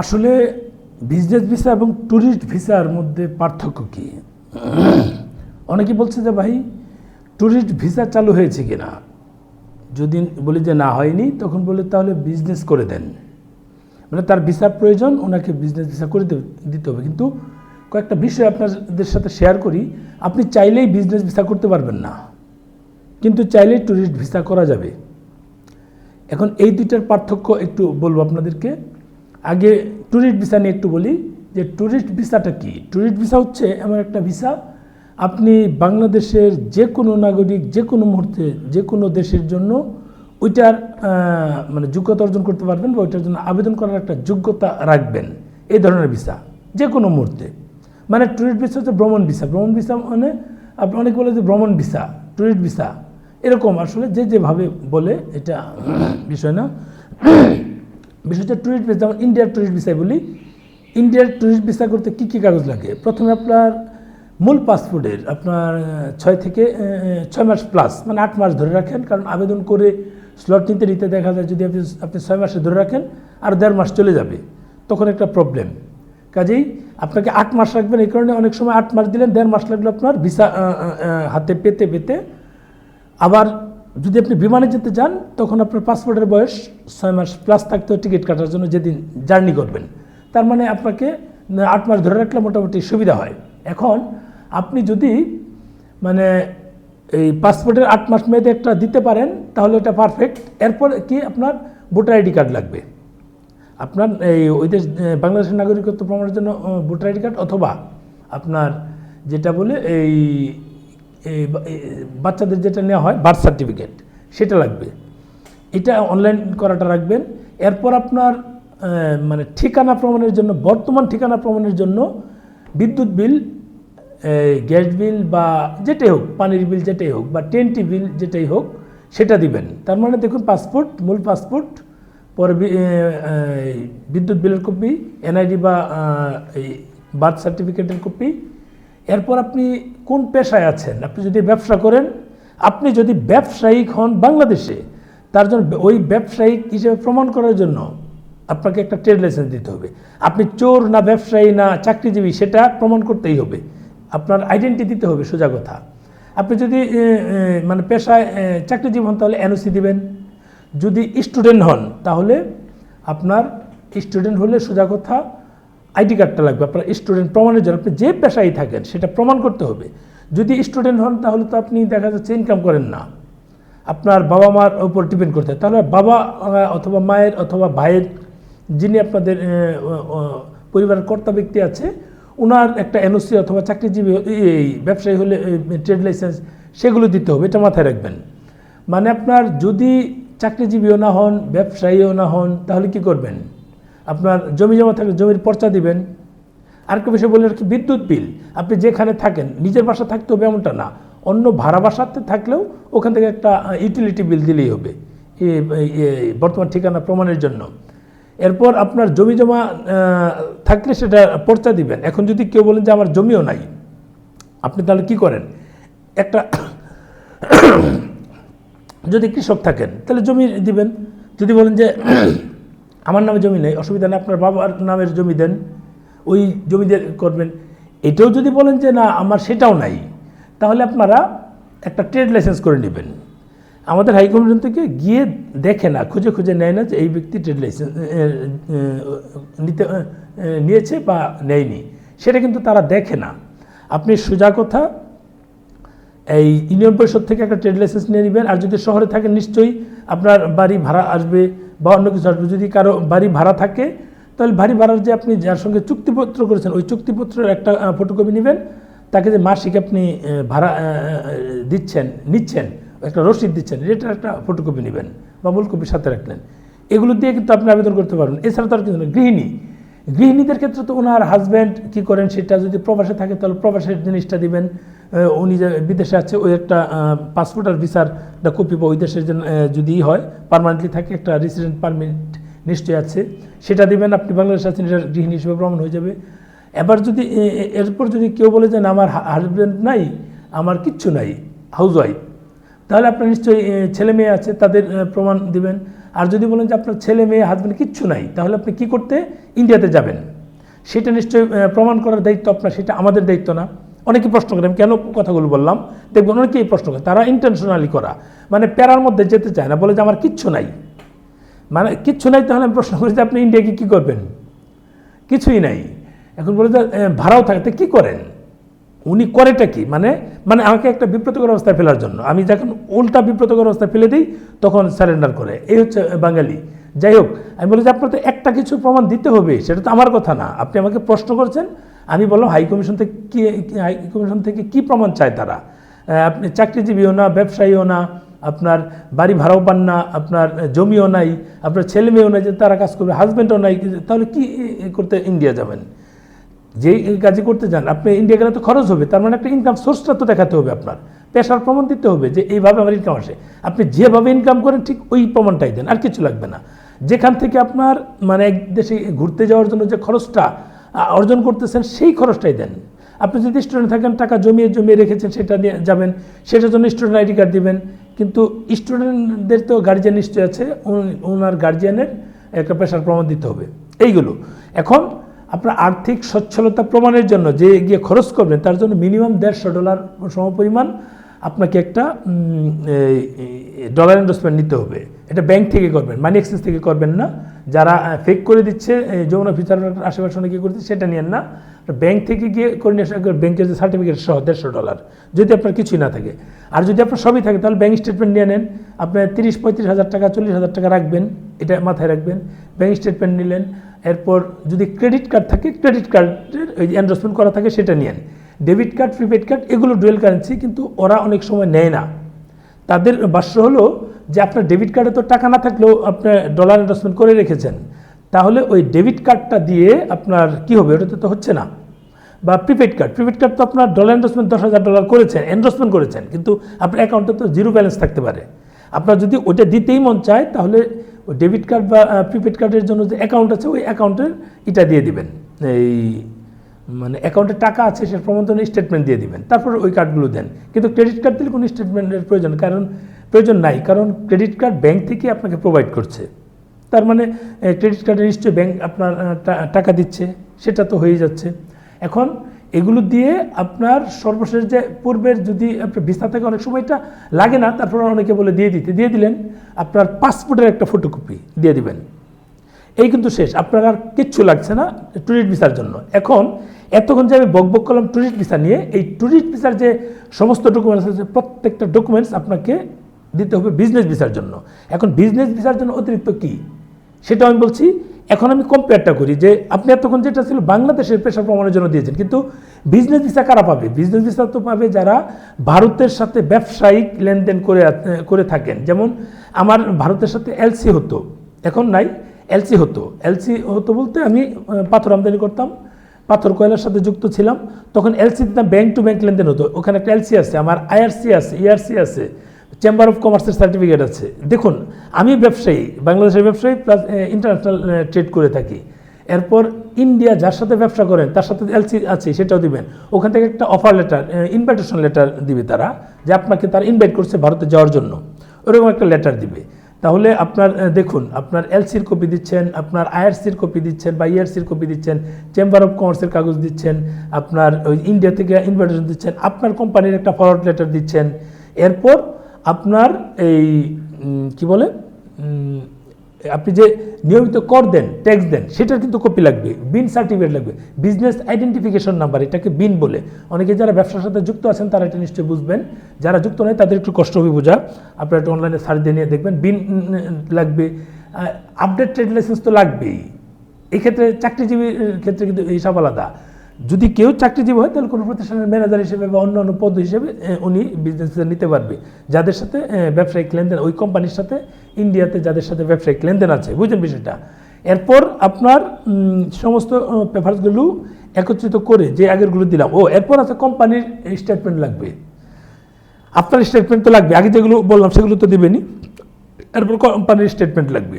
আসলে business visa এবং tourist ভিসার মধ্যে পার্থক্য কী? অনেকে বলছে যে ভাই ট্যুরিস্ট ভিসা চালু হয়েছে কিনা? যদি বলি যে না, হয়নি, তখন বলে তাহলে বিজনেস করে দেন। মানে তার ভিসার প্রয়োজন, ওনাকে বিজনেস ভিসা করে দিতে হবে। কিন্তু কয়েকটা বিষয় আপনাদের সাথে শেয়ার করি। আপনি চাইলেই বিজনেস ভিসা করতে পারবেন না। কিন্তু চাইলেই ট্যুরিস্ট ভিসা করা যাবে। এখন এই দুইটার পার্থক্য একটু বলব আপনাদেরকে। আগে ট্যুরিস্ট ভিসা নিয়ে একটু বলি যে ট্যুরিস্ট ভিসাটা কি? ট্যুরিস্ট ভিসা হচ্ছে এমন একটা ভিসা আপনি বাংলাদেশের যে কোনো নাগরিক যে কোনো মুহূর্তে যে কোনো দেশের জন্য ওইটার মানে যোগ্যতা অর্জন করতে পারবেন বা ওইটার জন্য আবেদন করার একটা যোগ্যতা রাখবেন এই ধরনের ভিসা যে কোনো মুহূর্তে। মানে ট্যুরিস্ট ভিসা হচ্ছে ভ্রমণ ভিসা ভ্রমণ ভিসা মানে আপনি অনেক বলে যে ভ্রমণ ভিসা ট্যুরিস্ট ভিসা এরকম আসলে যে যেভাবে বলে, এটা বিষয় না। বিষয় হচ্ছে ট্যুরিস্ট ভিসা যেমন ইন্ডিয়ার ট্যুরিস্ট ভিসায় বলি ইন্ডিয়ার ট্যুরিস্ট ভিসা করতে কী কী কাগজ লাগে? প্রথমে আপনার মূল পাসপোর্টের আপনার ছয় থেকে ছয় মাস প্লাস মানে আট মাস ধরে রাখেন। কারণ আবেদন করে স্লট নিতে নিতে দেখা যায় যদি আপনি আপনি ছয় মাসে ধরে রাখেন, আর দেড় মাস চলে যাবে। তখন একটা প্রবলেম কাজেই আপনাকে আট মাস রাখবেন, এই কারণে অনেক সময় আট মাস দিলেন, দেড় মাস লাগল আপনার ভিসা হাতে পেতে পেতে। আবার যদি আপনি বিমানে যেতে যান, তখন আপনার পাসপোর্টের বয়স ছয় মাস প্লাস থাকতে টিকিট কাটার জন্য যেদিন জার্নি করবেন। তার মানে আপনাকে আট মাস ধরে রাখলে মোটামুটি সুবিধা হয়। এখন আপনি যদি মানে এই পাসপোর্টের আট মাস মেয়াদে একটা দিতে পারেন, তাহলে এটা পারফেক্ট এরপর কি আপনার ভোটার আইডি কার্ড লাগবে। আপনার এই, ওই দেশ বাংলাদেশের নাগরিকত্ব প্রমাণের জন্য ভোটার আইডি কার্ড অথবা আপনার যেটা বলে এই বাচ্চাদের যেটা নেওয়া হয় বার্থ সার্টিফিকেট সেটা লাগবে। এটা অনলাইন করাটা রাখবেন। এরপর আপনার মানে ঠিকানা প্রমাণের জন্য, বর্তমান ঠিকানা প্রমাণের জন্য বিদ্যুৎ বিল গ্যাস বিল বা যেটাই হোক, পানির বিল যেটাই হোক বা টেন্টি বিল যেটাই হোক, সেটা দিবেন। তার মানে দেখুন পাসপোর্ট মূল পাসপোর্ট পরে বিদ্যুৎ বিলের কপি এনআইডি বা এই বার্থ সার্টিফিকেটের কপি এরপর আপনি কোন পেশায় আছেন? আপনি যদি ব্যবসা করেন, আপনি যদি ব্যবসায়িক হন বাংলাদেশে, তার জন্য ওই ব্যবসায়িক হিসেবে প্রমাণ করার জন্য আপনাকে একটা ট্রেড লাইসেন্স দিতে হবে। আপনি চোর না ব্যবসায়ী না চাকরিজীবী, সেটা প্রমাণ করতেই হবে। আপনার আইডেন্টি দিতে হবে সোজা কথা। আপনি যদি মানে পেশায় চাকরিজীবী হন, তাহলে এনওসি দিবেন। যদি স্টুডেন্ট হন, তাহলে আপনার স্টুডেন্ট হলে সোজা কথা আইডি কার্ডটা লাগবে, আপনার স্টুডেন্ট প্রমাণের জন্য, আপনি যে পেশায় থাকেন, সেটা প্রমাণ করতে হবে। যদি স্টুডেন্ট হন, তাহলে তো আপনি দেখা যাচ্ছে ইনকাম করেন না। আপনার বাবা মার উপর ডিপেন্ড করতে তাহলে বাবা অথবা মায়ের অথবা ভাইয়ের, যিনি আপনাদের পরিবারের কর্তা ব্যক্তি আছে ওনার একটা এনওসি অথবা চাকরিজীবী, এই ব্যবসায়ী হলে ট্রেড লাইসেন্স সেগুলো দিতে হবে, এটা মাথায় রাখবেন। মানে আপনার যদি চাকরিজীবীও না হন, ব্যবসায়ীও না হন, তাহলে কি করবেন? আপনার জমি জমা থাকলে জমির পর্চা দিবেন। আরেকটা বিষয় বলে রাখি বিদ্যুৎ বিল। আপনি যেখানে থাকেন, নিজের বাসা থাকতে হবে এমনটা না। অন্য ভাড়া বাসাতে থাকলেও ওখান থেকে একটা ইউটিলিটি বিল দিলেই হবে। বর্তমান ঠিকানা প্রমাণের জন্য। এরপর আপনার জমি জমা থাকলে সেটা পর্চা দিবেন। এখন যদি কেউ বলেন যে আমার জমিও নাই, আপনি তাহলে কি করেন? একটা যদি কৃষক থাকেন, তাহলে জমি দিবেন। যদি বলেন যে আমার নামে জমি নেই, অসুবিধা নেই, আপনার বাবার নামের জমি দেন, ওই জমি করবেন। এটাও যদি বলেন যে না, আমার সেটাও নাই, তাহলে আপনারা একটা ট্রেড লাইসেন্স করে নেবেন। আমাদের হাইকমিশন থেকে গিয়ে দেখে না, খুঁজে খুঁজে নেয় না যে এই ব্যক্তি ট্রেড লাইসেন্স নিতে নিয়েছে বা নেয়নি। সেটা কিন্তু তারা দেখে না। আপনি সোজা কথা, এই ইউনিয়ন পরিষদ থেকে একটা ট্রেড লাইসেন্স নিয়ে নেবেন, আর যদি শহরে থাকেন, নিশ্চয়ই আপনার বাড়ি ভাড়া আসবে বা অন্য কিছু আসবে। যদি কারও বাড়ি ভাড়া থাকে, তাহলে বাড়ি ভাড়ার যে আপনি যার সঙ্গে চুক্তিপত্র করেছেন, ওই চুক্তিপত্রের একটা ফটোকপি নেবেন। তাকে যে মাসিক আপনি ভাড়া দিচ্ছেন, নিচ্ছেন, একটা রসিদ দিচ্ছেন এটার একটা ফটোকপি নেবেন বা মূল কপি সাথে রাখলেন। এগুলো দিয়ে কিন্তু আপনি আবেদন করতে পারবেন। এছাড়া তো আর না, গৃহিণী। গৃহিণীদের ক্ষেত্রে তো ওনার হাজব্যান্ড কী করেন, সেটা যদি প্রবাসে থাকে, তাহলে প্রবাসের জিনিসটা দিবেন। উনি যে বিদেশে আছে, ওই একটা পাসপোর্ট আর ভিসার একটা কপি বা ওই দেশের যদি হয় পারমানেন্টলি থাকে, একটা রেসিডেন্ট পারমিট নিশ্চয়ই আছে। সেটা দিবেন, আপনি বাংলাদেশে আছেন, এটা গৃহিণী হিসেবে প্রমাণ হয়ে যাবে। এবার যদি এরপর যদি কেউ বলে যে আমার হাজব্যান্ড নাই, আমার কিচ্ছু নাই হাউস ওয়াইফ তাহলে আপনার নিশ্চয়ই ছেলে মেয়ে আছে, তাদের প্রমাণ দিবেন। আর যদি বলেন যে, আপনার ছেলে মেয়ে হাজব্যান্ড কিচ্ছু নাই, তাহলে আপনি কি করতে? ইন্ডিয়াতে যাবেন। সেটা নিশ্চয়ই প্রমাণ করার দায়িত্ব আপনার, সেটা আমাদের দায়িত্ব না। অনেকে প্রশ্ন করে, আমি কেন কথাগুলো বললাম? দেখবেন অনেকেই প্রশ্ন করে, তারা ইন্টেনশনালি করা। মানে প্যারার মধ্যে যেতে চায় না, বলে যে আমার কিচ্ছু নাই। মানে কিচ্ছু নাই তাহলে আমি প্রশ্ন করি যে, আপনি ইন্ডিয়াকে কী করবেন? কিছুই নাই। এখন বলে যে ভাড়াও থাকতে কী করেন? উনি করেটা কি? মানে মানে আমাকে একটা বিব্রতকর অবস্থায় ফেলার জন্য। আমি যখন উল্টা বিব্রতকর অবস্থায় ফেলে দিই, তখন সারেন্ডার করে। এই হচ্ছে বাঙালি। যাই হোক, আমি বলি যে, আপনার তো একটা কিছু প্রমাণ দিতে হবে, সেটা তো আমার কথা না। আপনি আমাকে প্রশ্ন করছেন আমি বললাম হাই কমিশন থেকে কি কি- হাই কমিশন থেকে কি প্রমাণ চায় তারা? আপনি চাকরিজীবীও না, ব্যবসায়ীও না, আপনার বাড়ি ভাড়াও পান না, আপনার জমিও নাই, আপনার ছেলে মেয়েও নাই, যে তারা কাজ করবে হাজব্যান্ডও নাই তাহলে কি করতে ইন্ডিয়া যাবেন? যে কাজই করতে যান, আপনি ইন্ডিয়া গেলে তো খরচ হবে, তার মানে একটা ইনকাম সোর্সটা তো দেখাতে হবে আপনার, পেশার প্রমাণ দিতে হবে যে এইভাবে আমার ইনকাম আসে। আপনি যেভাবে ইনকাম করেন, ঠিক ওই প্রমাণটাই দেন, আর কিছু লাগবে না। যেখান থেকে আপনার মানে এক দেশে ঘুরতে যাওয়ার জন্য যে খরচটা অর্জন করতেছেন, সেই খরচটাই দেন। আপনি যদি স্টুডেন্ট থাকেন, টাকা জমিয়ে জমিয়ে রেখেছেন, সেটা নিয়ে যাবেন, সেটার জন্য স্টুডেন্ট আইডি কার্ড দিবেন। কিন্তু স্টুডেন্টদের তো গার্জিয়ান নিশ্চয় আছে ওনার গার্জিয়ানের একটা পেশার প্রমাণ দিতে হবে। এইগুলো। এখন আপনার আর্থিক সচ্ছলতা প্রমাণের জন্য যে গিয়ে খরচ করবেন, তার জন্য মিনিমাম দেড়শো ডলার সমপরিমাণ আপনাকে একটা ডলার ইনভেস্টমেন্ট নিতে হবে। এটা ব্যাংক থেকে করবেন মানি এক্সচেঞ্জ থেকে করবেন না। যারা ফেক করে দিচ্ছে যমুনা ফিচার আশেপাশে অনেকে করছে সেটা নিয়েন না। ব্যাংক থেকে গিয়ে করে নিয়ে ব্যাংকের যে সার্টিফিকেট সহ, দেড়শো ডলার যদি আপনার কিছুই না থাকে। আর যদি আপনার সবই থাকে, তাহলে ব্যাংক স্টেটমেন্ট নিয়ে নেন। আপনার তিরিশ, পঁয়ত্রিশ হাজার টাকা, চল্লিশ হাজার টাকা রাখবেন। এটা মাথায় রাখবেন। ব্যাংক স্টেটমেন্ট নিলেন। এরপর যদি ক্রেডিট কার্ড থাকে ক্রেডিট কার্ডের ওই এনরোসমেন্ট করা থাকে, সেটা নিয়েন। ডেবিট কার্ড প্রিপেড কার্ড এগুলো ডুয়েল কারেন্সি কিন্তু ওরা অনেক সময় নেয় না। তাদের বাস্য হলো যে আপনার ডেবিট কার্ডে তো টাকা না থাকলেও আপনার ডলার এনরোসমেন্ট করে রেখেছেন, তাহলে ওই ডেবিট কার্ডটা দিয়ে আপনার কি হবে? ওটাতে তো হচ্ছে না। বা প্রিপেড কার্ড প্রিপেড কার্ড তো আপনার ডলার এনরোসমেন্ট দশ হাজার ডলার করেছেন এনরোসমেন্ট করেছেন, কিন্তু আপনার অ্যাকাউন্টে তো জিরো ব্যালেন্স থাকতে পারে। আপনার যদি ওটা দিতেই মন চায়, তাহলে ওই ডেবিট কার্ড বা প্রিপেড কার্ডের জন্য যে অ্যাকাউন্ট আছে, ওই অ্যাকাউন্টের এটা দিয়ে দিবেন। এই মানে অ্যাকাউন্টে টাকা আছে, সে প্রমাণ স্টেটমেন্ট দিয়ে দিবেন, তারপর ওই কার্ডগুলো দেন। কিন্তু ক্রেডিট কার্ড দিলে কোনো স্টেটমেন্টের প্রয়োজন কারণ প্রয়োজন নাই, কারণ ক্রেডিট কার্ড ব্যাংক থেকে আপনাকে প্রোভাইড করছে। তার মানে ক্রেডিট কার্ডে নিশ্চয়ই ব্যাংক আপনার টাকা দিচ্ছে, সেটা তো হয়ে যাচ্ছে। এখন এগুলো দিয়ে আপনার সর্বশেষ যে পূর্বের যদি আপনার ভিসা থাকে, অনেক সময়টা লাগে না, তারপর অনেকে বলে দিয়ে দিতে। দিয়ে দিলেন, আপনার পাসপোর্টের একটা ফটোকপি দিয়ে দিবেন। এই কিন্তু শেষ, আপনার আর কিচ্ছু লাগছে না ট্যুরিস্ট ভিসার জন্য। এখন এতক্ষণ যে আমি বক বক করলাম ট্যুরিস্ট ভিসা নিয়ে, এই ট্যুরিস্ট ভিসার যে সমস্ত ডকুমেন্টস আছে, প্রত্যেকটা ডকুমেন্টস আপনাকে দিতে হবে বিজনেস ভিসার জন্য। এখন বিজনেস ভিসার জন্য অতিরিক্ত কি? সেটা আমি বলছি, এখন আমি কম্পেয়ারটা করি যে আপনি এতক্ষণ যেটা ছিল বাংলাদেশের পেশা প্রমাণের জন্য দিয়েছেন, কিন্তু বিজনেস ভিসা কারা পাবে? বিজনেস ভিসা তো পাবে যারা ভারতের সাথে ব্যবসায়িক লেনদেন করে করে থাকেন। যেমন আমার ভারতের সাথে এলসি হতো, এখন নাই এলসি হতো। এলসি হতো বলতে আমি পাথর আমদানি করতাম, পাথর কয়লার সাথে যুক্ত ছিলাম, তখন এলসি দিতাম ব্যাংক টু ব্যাংক লেনদেন হতো। ওখানে একটা এলসি আছে, আমার আইআরসি আছে ইআরসি আছে। চেম্বার অফ কমার্সের সার্টিফিকেট আছে। দেখুন, আমি ব্যবসায়ী, বাংলাদেশের ব্যবসায়ী প্লাস ইন্টারন্যাশনাল ট্রেড করে থাকি। এরপর ইন্ডিয়া যার সাথে ব্যবসা করেন, তার সাথে এলসি আছে, সেটাও দিবেন। ওখান থেকে একটা অফার লেটার ইনভাইটেশন লেটার দিবে তারা, যে আপনাকে তারা ইনভাইট করছে ভারতে যাওয়ার জন্য। ওরকম একটা লেটার দিবে। তাহলে আপনার দেখুন, আপনার এলসির কপি দিচ্ছেন, আপনার আইআরসির কপি দিচ্ছেন বা ইআরসির কপি দিচ্ছেন চেম্বার অফ কমার্সের কাগজ দিচ্ছেন, আপনার ওই ইন্ডিয়া থেকে ইনভাইটেশন দিচ্ছেন, আপনার কোম্পানির একটা ফরওয়ার্ড লেটার দিচ্ছেন। এরপর আপনার এই কি বলে আপনি যে নিয়মিত কর দেন ট্যাক্স দেন, সেটার কিন্তু কপি লাগবে বিন সার্টিফিকেট লাগবে। বিজনেস আইডেন্টিফিকেশন নাম্বার এটাকে বিন বলে। অনেকে যারা ব্যবসার সাথে যুক্ত আছেন, তারা এটা নিশ্চয়ই বুঝবেন। যারা যুক্ত নয়, তাদের একটু কষ্ট হবে বোঝা। আপনারা একটু অনলাইনে সার্চ দিয়ে নিয়ে দেখবেন বিন লাগবে। আপডেট ট্রেড লাইসেন্স তো লাগবেই। এক্ষেত্রে চাকরিজীবীর ক্ষেত্রে কিন্তু হিসাব আলাদা। যদি কেউ চাকরিজীবী হয়, তাহলে কোনো প্রতিষ্ঠানের ম্যানেজার হিসেবে বা অন্য অন্য পদ হিসেবে উনি বিজনেস নিতে পারবে। যাদের সাথে ব্যবসায়িক লেনদেন, ওই কোম্পানির সাথে ইন্ডিয়াতে যাদের সাথে ব্যবসায়িক লেনদেন আছে, বুঝলেন বিষয়টা? এরপর আপনার সমস্ত পেপারসগুলো একত্রিত করে যে আগেরগুলো দিলাম, ও, এরপর আছে কোম্পানির স্টেটমেন্ট লাগবে। আপনার স্টেটমেন্ট তো লাগবে, আগে যেগুলো বললাম সেগুলো তো দেবেনি এরপর কোম্পানির স্টেটমেন্ট লাগবে।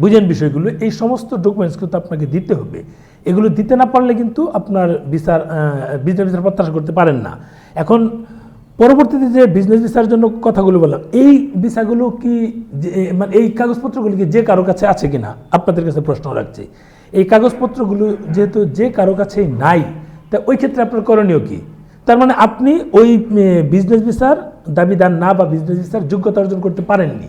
বুঝেন বিষয়গুলো, এই সমস্ত ডকুমেন্টস কিন্তু আপনাকে দিতে হবে। এগুলো দিতে না পারলে কিন্তু আপনার বিচার বিজনেস বিচার প্রত্যাশা করতে পারেন না। এখন পরবর্তীতে যে বিজনেস ভিসার জন্য কথাগুলো বললাম, এই ভিসাগুলো কি মানে এই কাগজপত্রগুলো কি যে কারও কাছে আছে কিনা? আপনাদের কাছে প্রশ্ন রাখছি। এই কাগজপত্রগুলো যেহেতু যে কারও কাছেই নাই, তা ওই ক্ষেত্রে আপনার করণীয় কি? তার মানে আপনি ওই বিজনেস ভিসার দাবিদার না বা বিজনেস ভিসার যোগ্যতা অর্জন করতে পারেননি।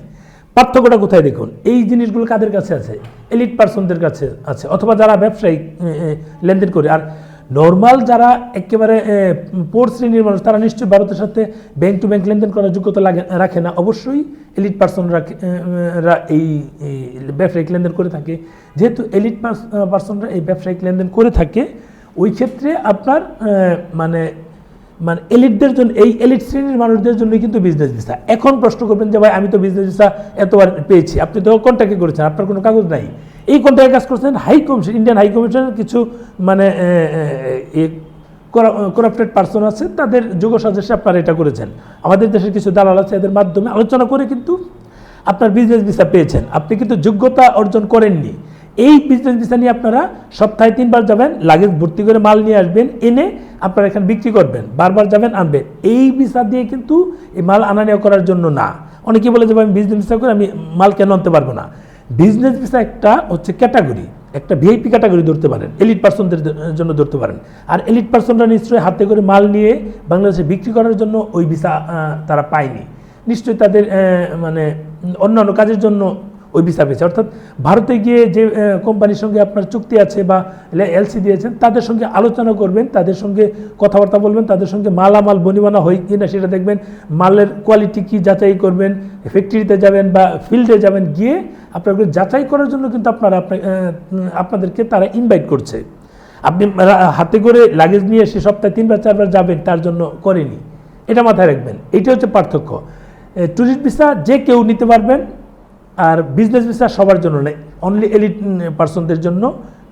পার্থক্যটা কোথায় দেখুন? এই জিনিসগুলো কাদের কাছে আছে? এলিট পার্সনদের কাছে আছে, অথবা যারা ব্যবসায়িক লেনদেন করে। আর নর্মাল যারা একেবারে পোর শ্রেণির মানুষ, তারা নিশ্চয়ই ভারতের সাথে ব্যাংক টু ব্যাংক লেনদেন করার যোগ্যতা লাগে, রাখে না। অবশ্যই এলিট পার্সনরা এই ব্যবসায়িক লেনদেন করে থাকে। যেহেতু এলিট পার্সনরা এই ব্যবসায়িক লেনদেন করে থাকে, ওই ক্ষেত্রে আপনার মানে মানে এলিটদের জন্য, এই এলিট শ্রেণির মানুষদের জন্যই কিন্তু বিজনেস ভিসা এখন প্রশ্ন করবেন যে, ভাই, আমি তো বিজনেস ভিসা এতবার পেয়েছি। আপনি তো কন্ট্যাক্টে করেছেন, আপনার কোনো কাগজ নাই। এই কন্ট্যাক্টে কাজ করছেন হাই কমিশন ইন্ডিয়ান হাই কমিশনের কিছু মানে করাপ্টেড পার্সন আছে, তাদের যোগ সাজেশে আপনারা এটা করেছেন। আমাদের দেশের কিছু দালাল আছে, এদের মাধ্যমে আলোচনা করে কিন্তু আপনার বিজনেস ভিসা পেয়েছেন। আপনি কিন্তু যোগ্যতা অর্জন করেননি। এই বিজনেস ভিসা নিয়ে আপনারা সপ্তাহে তিনবার যাবেন লাগেজ ভর্তি করে মাল নিয়ে আসবেন, এনে আপনারা এখানে বিক্রি করবেন, বারবার যাবেন, আনবেন। এই ভিসা দিয়ে কিন্তু এই মাল আনা নেওয়া করার জন্য না। অনেকে বলে যে আমি বিজনেস ভিসা করে আমি মাল কেন আনতে পারব না? বিজনেস ভিসা একটা হচ্ছে ক্যাটাগরি একটা ভিআইপি ক্যাটাগরি ধরতে পারেন এলিট পার্সনদের জন্য ধরতে পারেন। আর এলিট পার্সনরা নিশ্চয়ই হাতে করে মাল নিয়ে বাংলাদেশে বিক্রি করার জন্য ওই ভিসা তারা পায়নি। নিশ্চয়ই তাদের মানে অন্যান্য কাজের জন্য ওই ভিসা পেয়েছে। অর্থাৎ ভারতে গিয়ে যে কোম্পানির সঙ্গে আপনার চুক্তি আছে বা এলসি দিয়েছেন, তাদের সঙ্গে আলোচনা করবেন, তাদের সঙ্গে কথাবার্তা বলবেন, তাদের সঙ্গে মালামাল, বনিবানা হয় কি না সেটা দেখবেন, মালের কোয়ালিটি কি যাচাই করবেন ফ্যাক্টরিতে যাবেন বা ফিল্ডে যাবেন, গিয়ে আপনাকে যাচাই করার জন্য কিন্তু আপনারা আপনাদেরকে তারা ইনভাইট করছে। আপনি হাতে করে লাগেজ নিয়ে সে সপ্তাহে তিনবার, চারবার যাবেন, তার জন্য করেনি। এটা মাথায় রাখবেন। এটা হচ্ছে পার্থক্য। ট্যুরিস্ট ভিসা যে কেউ নিতে পারবেন আর বিজনেস ভিসা সবার জন্য নেই অনলি এলিট পার্সনদের জন্য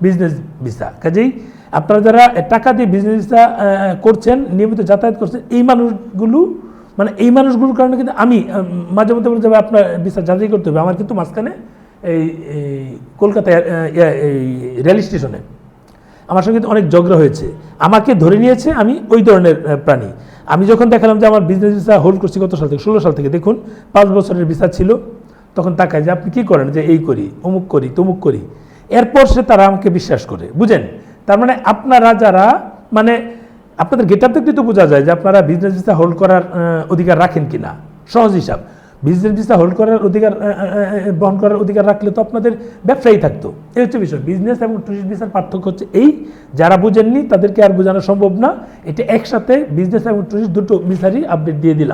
বিজনেস ভিসা কাজেই আপনারা যারা টাকা দিয়ে বিজনেস ভিসা করছেন, নিয়মিত যাতায়াত করছেন, এই মানুষগুলো মানে এই মানুষগুলোর কারণে কিন্তু আমি মাঝে মধ্যে বলে যাবে, আপনার ভিসা যাচাই করতে হবে। আমার কিন্তু মাঝখানে এই এই রেল স্টেশনে আমার সঙ্গে অনেক ঝগড়া হয়েছে। আমাকে ধরে নিয়েছে আমি ওই ধরনের প্রাণী। আমি যখন দেখালাম যে আমার বিজনেস ভিসা হোল্ড করছি কত সাল থেকে, ষোলো সাল থেকে, দেখুন, পাঁচ বছরের ভিসা ছিল। তখন তাকায় যে আপনি কি করেন? যে এই করি, অমুক করি, তমুক করি। এরপর সে তারা আমাকে বিশ্বাস করে। বুঝেন? তার মানে আপনারা যারা মানে আপনাদের গেট আপ দেখতে তো বোঝা যায় যে আপনারা বিজনেস ভিসা হোল্ড করার অধিকার রাখেন কিনা। সহজ হিসাব। বিজনেস ভিসা হোল্ড করার অধিকার বহন করার অধিকার রাখলে তো আপনাদের ব্যবসায়ী থাকতো। এই হচ্ছে বিষয়। বিজনেস এবং টুরিস্ট ভিসার পার্থক্য হচ্ছে এই, যারা বুঝেননি তাদেরকে আর বোঝানো সম্ভব না। এটা একসাথে বিজনেস এবং টুরিস্ট দুটো ভিসারই আপডেট দিয়ে দিলাম।